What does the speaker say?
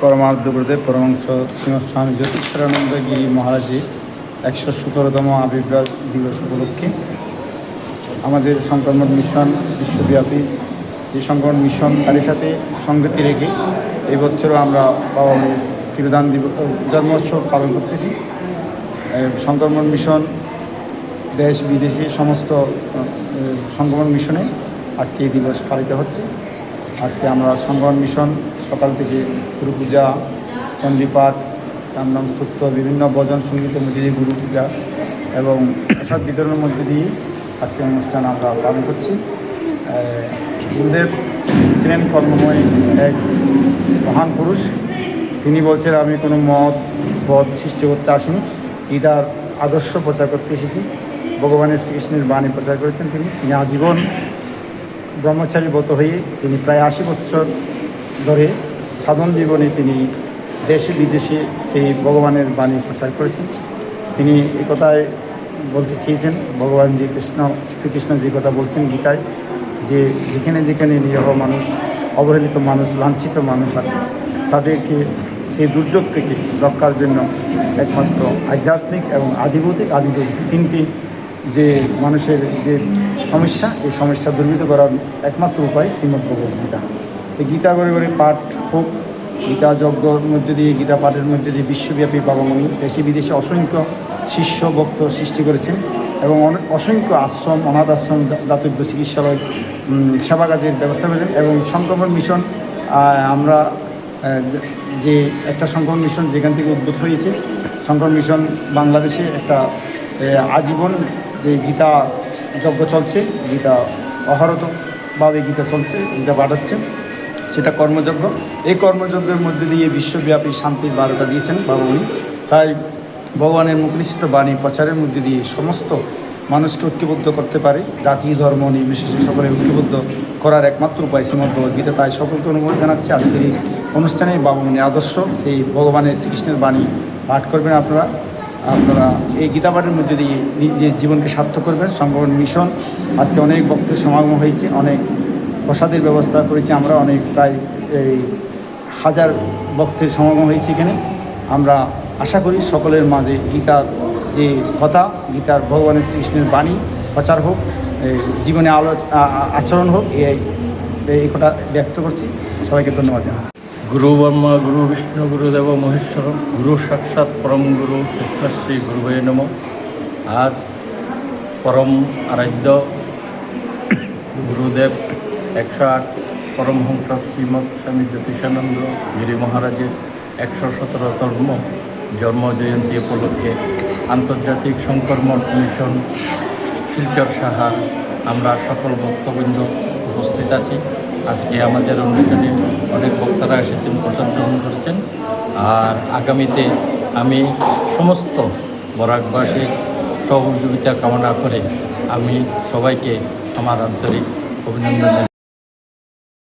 পরমার্ধ গুরুদেব পরমাংশ সিংহ স্বামী জ্যোতিষানন্দ গিরি মহারাজের একশো সতেরোতম আবির্ভাব দিবস উপলক্ষে আমাদের সংক্রমণ মিশন, বিশ্বব্যাপী এই সংক্রমণ মিশন তাদের সাথে সঙ্গতি রেখে এই বছরও আমরা বাবা মায়ের তিরোদান দিবস জন্মোৎসব পালন করতেছি। সংক্রমণ মিশন দেশ বিদেশে সমস্ত সংক্রমণ মিশনে আজকে এই দিবস পালিত হচ্ছে। আজকে আমরা সংক্রমণ মিশন, সকাল থেকে গুরু পূজা চণ্ডীপাঠ, রামনাম স্তোত্র, বিভিন্ন ভজন সঙ্গীতের মধ্যে দিয়ে গুরু পূজা এবং প্রসাদ বিতরণের মধ্যে দিয়ে আজকে অনুষ্ঠান আমরা পালন করছি। গুরুদেব ছিলেন কর্মময় এক মহান পুরুষ। তিনি বলছেন, আমি কোনো মত পদ সৃষ্টি করতে আসিনি। গীতার আদর্শ প্রচার করতে এসেছি। ভগবানের শ্রীকৃষ্ণের বাণী প্রচার করেছেন তিনি। তিনি আজীবন ব্রহ্মচারী ব্রত হয়ে তিনি প্রায় আশি বছর ধরে সাধন জীবনে তিনি দেশে, বিদেশে সেই ভগবানের বাণী প্রচার করেছেন। তিনি কথায় বলতে চেয়েছেন, ভগবান যে কৃষ্ণ, শ্রীকৃষ্ণ যে কথা বলছেন গীতায়, যে যেখানে যেখানে নিরহ মানুষ, অবহেলিত মানুষ, লাঞ্ছিত মানুষ আছে, তাদেরকে সেই দুর্যোগ থেকে রক্ষার জন্য একমাত্র আধ্যাত্মিক এবং আধিভৌতিক আদিভৌতিক তিনটি যে মানুষের যে সমস্যা, এই সমস্যা দূরীভূত করার একমাত্র উপায় শ্রীমদ্ ভগবত গীতা। এই গীতা করে করে পাঠ হোক, গীতা যজ্ঞর মধ্যে দিয়ে, গীতা পাঠের মধ্যে দিয়ে বিশ্বব্যাপী বাবামণি দেশে বিদেশে অসংখ্য শিষ্য, ভক্ত সৃষ্টি করেছেন এবং অনেক অসংখ্য আশ্রম, অনাথ আশ্রম দাতব্য চিকিৎসালয় সেবা কাজের ব্যবস্থা করেছেন এবং সংক্রমণ মিশন আমরা যে একটা সংক্রমণ মিশন যেখান থেকে উদ্ভূত হয়েছে সংক্রমণ মিশন বাংলাদেশে একটা আজীবন যে গীতা যজ্ঞ চলছে, গীতা অহরতভাবে গীতা চলছে, গীতা পাঠাচ্ছে সেটা কর্মযজ্ঞ। এই কর্মযজ্ঞের মধ্যে দিয়ে বিশ্বব্যাপী শান্তির বার্তা দিয়েছেন বাবা উনি তাই ভগবানের মুখনিশ্চিত বাণী প্রচারের মধ্যে দিয়ে সমস্ত মানুষকে ঐক্যবদ্ধ করতে পারে। জাতি, ধর্ম, নির্বিশেষে সকলে ঐক্যবদ্ধ করার একমাত্র উপায় শ্রীমদ ভগবদ্গীতা তাই সকলকে অনুমোদন জানাচ্ছি, আজকের এই অনুষ্ঠানে বাবুমণি আদর্শ, সেই ভগবানের শ্রীকৃষ্ণের বাণী পাঠ করবেন আপনারা। আপনারা এই গীতা পাঠের মধ্যে দিয়ে নিজের জীবনকে সার্থক করবেন সংগঠন মিশন। আজকে অনেক বক্তের সমাগম হয়েছে, অনেক প্রসাদের ব্যবস্থা করেছি আমরা, অনেক প্রায় এই হাজার ভক্তের সমাগম হয়েছে এখানে। আমরা আশা করি সকলের মাঝে গীতার যে কথা, গীতার ভগবানের শ্রীকৃষ্ণের বাণী প্রচার হোক জীবনে আলো আচরণ হোক এই এই কথা ব্যক্ত করছি। সবাইকে ধন্যবাদ জানাচ্ছি। গুরু ব্রহ্মা গুরু বিষ্ণু গুরুদেব মহেশ্বর গুরু সাক্ষাৎ পরম গুরু কৃষ্ণশ্রী গুরুবে নম আজ পরম আরাধ্য গুরুদেব একশো আট পরমহংস শ্রীমৎ স্বামী জ্যোতিষানন্দ গিরি মহারাজের একশো সতেরোতম জন্ম জয়ন্তী উপলক্ষে আন্তর্জাতিক সংকর্মণ মিশন শিলচর সাহা আমরা সকল ভক্তবৃন্দ উপস্থিত আছি আজকে আমাদের অনুষ্ঠানে অনেক বক্তারা এসেছেন, প্রসাদ গ্রহণ করেছেন আর আগামীতে আমি সমস্ত বরাকবাসীর সহযোগিতা কামনা করে আমি সবাইকে আমার আন্তরিক অভিনন্দন।